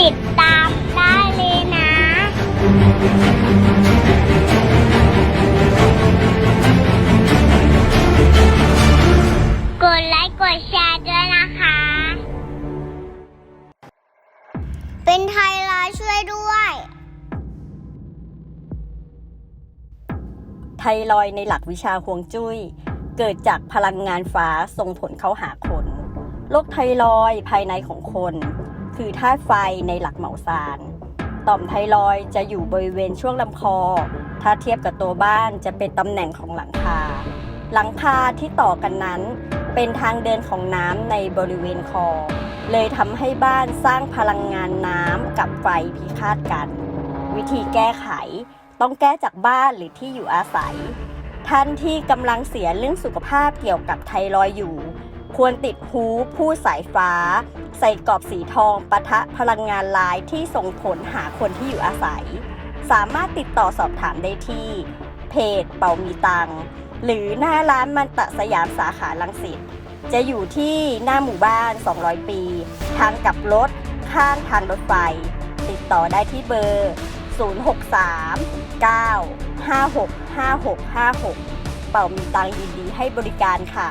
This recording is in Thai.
ติดตามได้เลยนะกดไลค์กดแชร์ด้วยนะคะ เป็นไทยรอยช่วยด้วย ไทรอยในหลักวิชาฮวงจุ้ย เกิดจากพลังงานฟ้าส่งผลเข้าหาคน โรคไทรอยภายในของคน คือธาตุไฟในหลักเหมาซาน ต่อมไทรอยจะอยู่บริเวณช่วงลำคอ ถ้าเทียบกับตัวบ้านจะเป็นตำแหน่งของหลังคา หลังคาที่ต่อกันนั้นเป็นทางเดินของน้ำในบริเวณคอ เลยทำให้บ้านสร้างพลังงานน้ำกับไฟพิฆาตกัน วิธีแก้ไขต้องแก้จากบ้านหรือที่อยู่อาศัย ท่านที่กำลังเสียเรื่องสุขภาพเกี่ยวกับไทรอยอยู่ ควรติดฮูผู้สายฟ้า ใส่กรอบสีทองปะทะพลังงานลายที่ส่งผลหาคนที่อยู่อาศัย สามารถติดต่อสอบถามได้ที่ เพจเป่ามีตัง หรือหน้าร้านมันตะสยามสาขาลังสิตจะอยู่ที่หน้าหมู่บ้าน 200 ปี ทางกับรถ ข้างทางรถไฟ ติดต่อได้ที่เบอร์ 063 9 56 5656 เป่ามีตังยินดีให้บริการค่ะ